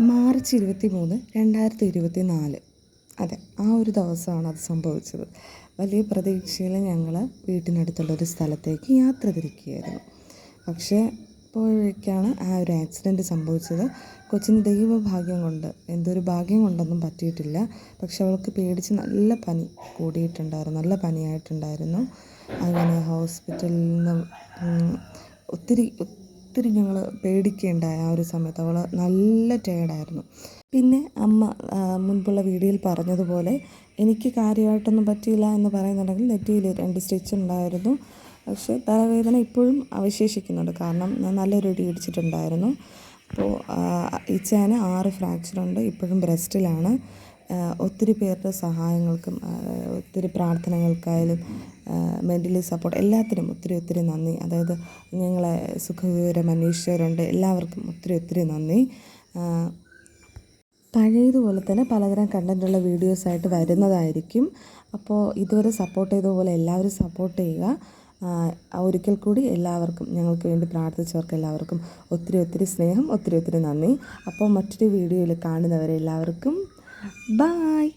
March ഇരുപത്തി മൂന്ന് രണ്ടായിരത്തി ഇരുപത്തി നാല് അതെ ആ ഒരു ദിവസമാണ് അത് സംഭവിച്ചത്. വലിയ പ്രതീക്ഷയിൽ ഞങ്ങൾ വീട്ടിനടുത്തുള്ള ഒരു സ്ഥലത്തേക്ക് യാത്ര തിരിക്കുകയായിരുന്നു. പക്ഷേ അപ്പോഴേക്കാണ് ആ ഒരു ആക്സിഡന്റ് സംഭവിച്ചത്. കൊച്ചിന് ദൈവഭാഗ്യം കൊണ്ട് എന്തൊരു ഭാഗ്യം കൊണ്ടൊന്നും പറ്റിയിട്ടില്ല. പക്ഷെ അവൾക്ക് പേടിച്ച് നല്ല പനി കൂടിയിട്ടുണ്ടായിരുന്നു നല്ല പനിയായിട്ടുണ്ടായിരുന്നു. അങ്ങനെ ഹോസ്പിറ്റലിൽ നിന്ന് ഒത്തിരി ഒത്തിരി ഞങ്ങൾ പേടിക്കുകയുണ്ടായ ആ ഒരു സമയത്ത്. അവൾ നല്ല ടയേർഡായിരുന്നു പിന്നെ അമ്മ മുൻപുള്ള വീഡിയോയിൽ പറഞ്ഞതുപോലെ എനിക്ക് കാര്യമായിട്ടൊന്നും പറ്റിയില്ല എന്ന് പറയുന്നുണ്ടെങ്കിൽ നെറ്റിയിൽ രണ്ട് സ്റ്റിച്ച് ഉണ്ടായിരുന്നു. പക്ഷെ തലവേദന ഇപ്പോഴും അവശേഷിക്കുന്നുണ്ട്. കാരണം ഞാൻ നല്ലൊരു ഇടി ഇടിച്ചിട്ടുണ്ടായിരുന്നു. അപ്പോൾ ഇച്ചാന് ആറ് ഫ്രാക്ചറുണ്ട് ഇപ്പോഴും ബ്രസ്റ്റിലാണ് ഒത്തിരി പേരുടെ സഹായങ്ങൾക്കും ഒത്തിരി പ്രാർത്ഥനകൾക്കായാലും മെന്റലി സപ്പോർട്ട് എല്ലാത്തിനും ഒത്തിരി ഒത്തിരി നന്ദി. അതായത് ഞങ്ങളെ സുഖവിവരം അന്വേഷിച്ചവരുണ്ട്. എല്ലാവർക്കും ഒത്തിരി ഒത്തിരി നന്ദി. പഴയതുപോലെ തന്നെ പലതരം കണ്ടന്റുള്ള വീഡിയോസായിട്ട് വരുന്നതായിരിക്കും. അപ്പോൾ ഇതുവരെ സപ്പോർട്ട് ചെയ്തതുപോലെ എല്ലാവരും സപ്പോർട്ട് ചെയ്യുക. ഒരിക്കൽ കൂടി എല്ലാവർക്കും ഞങ്ങൾക്ക് വേണ്ടി പ്രാർത്ഥിച്ചവർക്ക് എല്ലാവർക്കും ഒത്തിരി ഒത്തിരി സ്നേഹം ഒത്തിരി ഒത്തിരി നന്ദി. അപ്പോൾ മറ്റൊരു വീഡിയോയിൽ കാണുന്നവരെ എല്ലാവർക്കും Bye!